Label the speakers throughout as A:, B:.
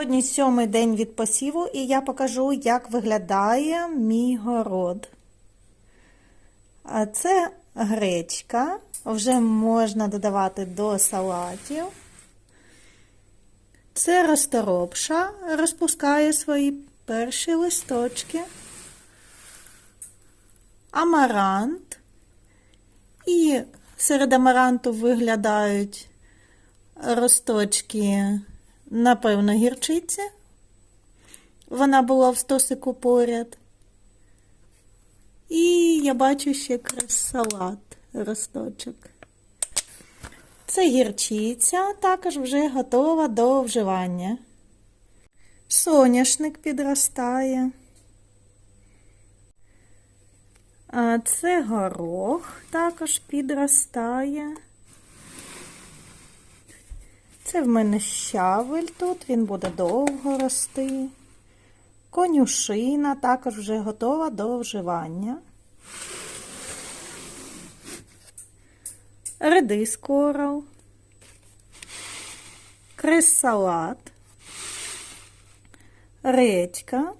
A: Сьогодні сьомий день від посіву, і я покажу, як виглядає мій город. А Це гречка, вже можна додавати до салатів. Це розторопша, розпускає свої перші листочки. Амарант. І серед амаранту виглядають росточки, напевно, гірчиці. Вона була в стосику поряд. І я бачу ще якраз салат росточок. Це гірчиця, також вже готова до вживання. Соняшник підростає. А це горох також підростає. Це в мене щавель тут, він буде довго рости. Конюшина також вже готова до вживання. Редис корал. Крес-салат. Редька.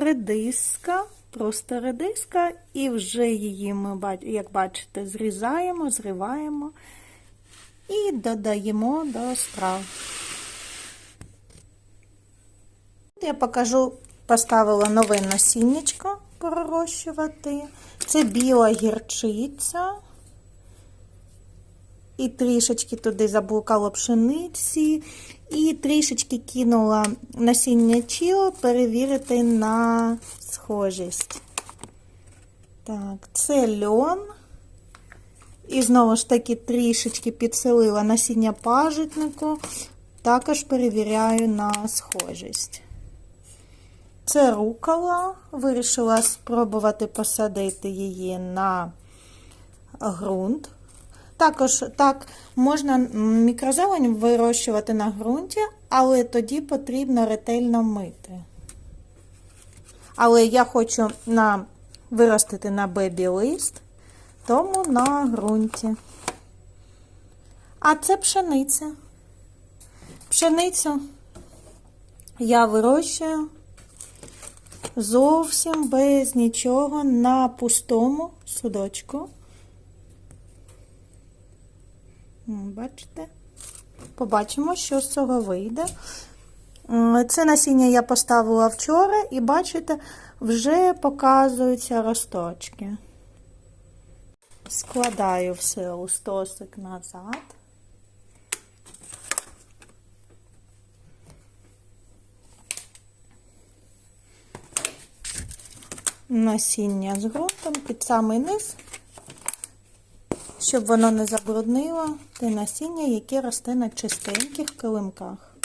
A: Редиска, просто редиска, і вже її ми, як бачите, зрізаємо, зриваємо і додаємо до страв. Я покажу, поставила нове насіннячко пророщувати. Це біла гірчиця. І трішечки туди заблукало пшениці, і трішечки кинула насіння чіо перевірити на схожість. Так, це льон. І знову ж таки трішечки підселила насіння пажитнику, також перевіряю на схожість. Це рукола. Вирішила спробувати посадити її на ґрунт. Також так можна мікрозелень вирощувати на ґрунті, але тоді потрібно ретельно мити. Але я хочу на, виростити на бебі-лист, тому на ґрунті. А це пшениця. Пшеницю я вирощую зовсім без нічого на пустому судочку. Бачите? Побачимо, що з цього вийде. Це насіння я поставила вчора, і бачите, вже показуються росточки. Складаю все у стосик назад. Насіння з ґрунтом під самий низ щоб воно не забруднило те насіння, яке росте на чистеньких килимках.